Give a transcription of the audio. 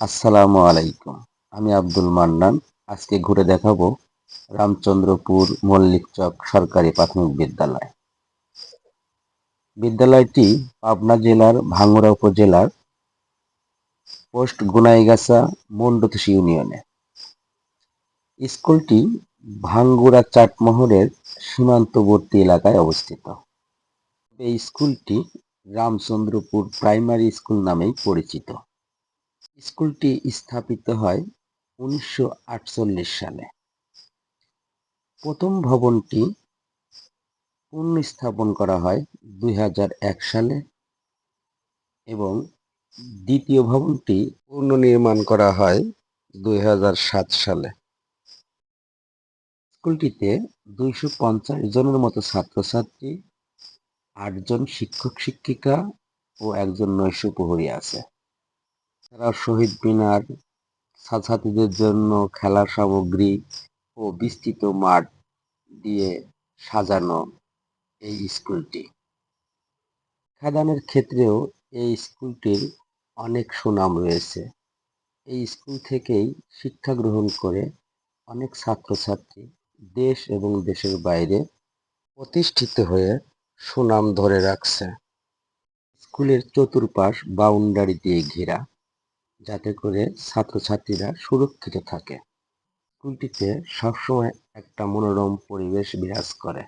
আসসালামু আলাইকুম। আমি আব্দুল মান্নান। আজকে ঘুরে দেখাবো রামচন্দ্রপুর মল্লিক চক সরকারি প্রাথমিক বিদ্যালয়। বিদ্যালয়টি পাবনা জেলার ভাঙ্গুড়া উপজেলার পোস্ট গুনাইগাছা মন্ডতুষি ইউনিয়নে। স্কুলটি ভাঙ্গুড়া চাটমোহরের সীমান্তবর্তী এলাকায় অবস্থিত। এই স্কুলটি রামচন্দ্রপুর প্রাইমারি স্কুল নামেই পরিচিত। স্কুলটি স্থাপিত হয় উনিশশো আটচল্লিশ সালে। প্রথম ভবনটি পুনঃস্থাপন করা হয় দুই হাজার এক সালে এবং দ্বিতীয় ভবনটি পুনর্নির্মাণ করা হয় দুই হাজার সাত সালে। স্কুলটিতে দুইশো পঞ্চাশ জনের মতো ছাত্রছাত্রী, আটজন শিক্ষক শিক্ষিকা ও একজন নৈশ প্রহরী আছে। এছাড়াও শহীদ মিনার ছাত্রছাত্রীদের জন্য খেলার সামগ্রী ও বিস্তৃত মাঠ দিয়ে সাজানো এই স্কুলটি। শিক্ষাদানের ক্ষেত্রেও এই স্কুলটির অনেক সুনাম রয়েছে। এই স্কুল থেকেই শিক্ষা গ্রহণ করে অনেক ছাত্রছাত্রী দেশ এবং দেশের বাইরে প্রতিষ্ঠিত হয়ে সুনাম ধরে রাখছে। স্কুলের চতুর্পাশ বাউন্ডারি দিয়ে ঘেরা। যাতে করে ছাত্রছাত্রীরা সুরক্ষিত থাকে। স্কুলটিতে সবসময় একটা মনোরম পরিবেশ বিরাজ করে।